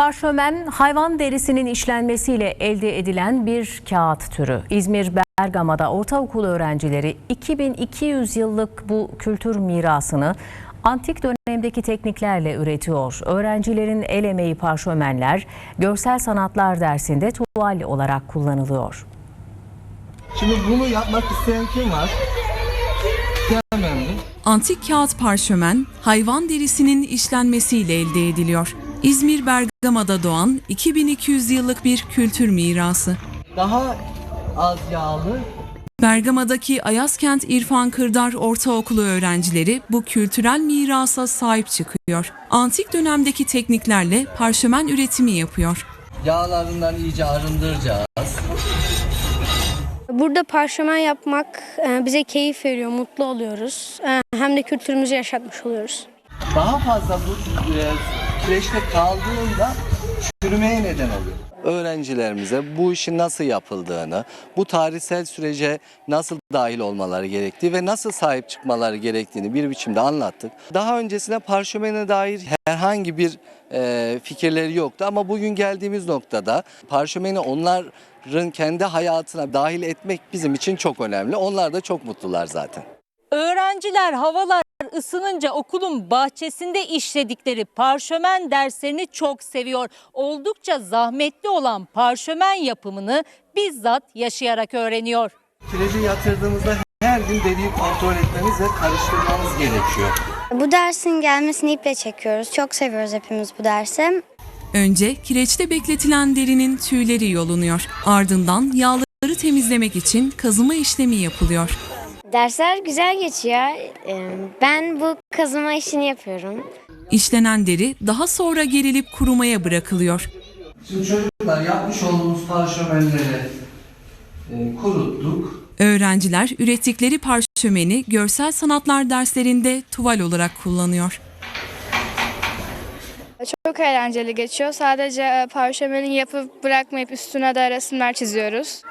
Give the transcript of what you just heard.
Parşömen hayvan derisinin işlenmesiyle elde edilen bir kağıt türü. İzmir Bergama'da ortaokul öğrencileri 2200 yıllık bu kültür mirasını antik dönemdeki tekniklerle üretiyor. Öğrencilerin el emeği parşömenler görsel sanatlar dersinde tuval olarak kullanılıyor. Şimdi bunu yapmak isteyen kim var? Antik kağıt parşömen hayvan derisinin işlenmesiyle elde ediliyor. İzmir Bergama'da doğan 2200 yıllık bir kültür mirası. Daha az yağlı. Bergama'daki Ayazkent İrfan Kırdar Ortaokulu öğrencileri bu kültürel mirasa sahip çıkıyor. Antik dönemdeki tekniklerle parşömen üretimi yapıyor. Yağlarından iyice arındıracağız. Burada parşömen yapmak e, bize keyif veriyor, mutlu oluyoruz. E, Hem de kültürümüzü yaşatmış oluyoruz. Daha fazla bu e, süreçte kaldığında çürümeye neden oluyor. Öğrencilerimize bu işin nasıl yapıldığını, bu tarihsel sürece nasıl dahil olmaları gerektiği ve nasıl sahip çıkmaları gerektiğini bir biçimde anlattık. Daha öncesinde parşömene dair herhangi bir e, fikirleri yoktu ama bugün geldiğimiz noktada parşömeni onların kendi hayatına dahil etmek bizim için çok önemli. Onlar da çok mutlular zaten. Öğrenciler havalar ısınınca okulun bahçesinde işledikleri parşömen derslerini çok seviyor. Oldukça zahmetli olan parşömen yapımını bizzat yaşayarak öğreniyor. Kireci yatırdığımızda her gün deriyi kontrol etmemiz ve karıştırmamız gerekiyor. Bu dersin gelmesini iple çekiyoruz. Çok seviyoruz hepimiz bu dersi. Önce kireçte bekletilen derinin tüyleri yolunuyor. Ardından yağları temizlemek için kazıma işlemi yapılıyor. Dersler güzel geçiyor. Ee, Ben bu kazıma işini yapıyorum. İşlenen deri daha sonra gerilip kurumaya bırakılıyor. Şimdi çocuklar yapmış olduğumuz parşömenleri e, kuruttuk. Öğrenciler ürettikleri parşömeni görsel sanatlar derslerinde tuval olarak kullanıyor. Çok eğlenceli geçiyor. Sadece e, parşömeni yapıp bırakmayıp üstüne de resimler çiziyoruz.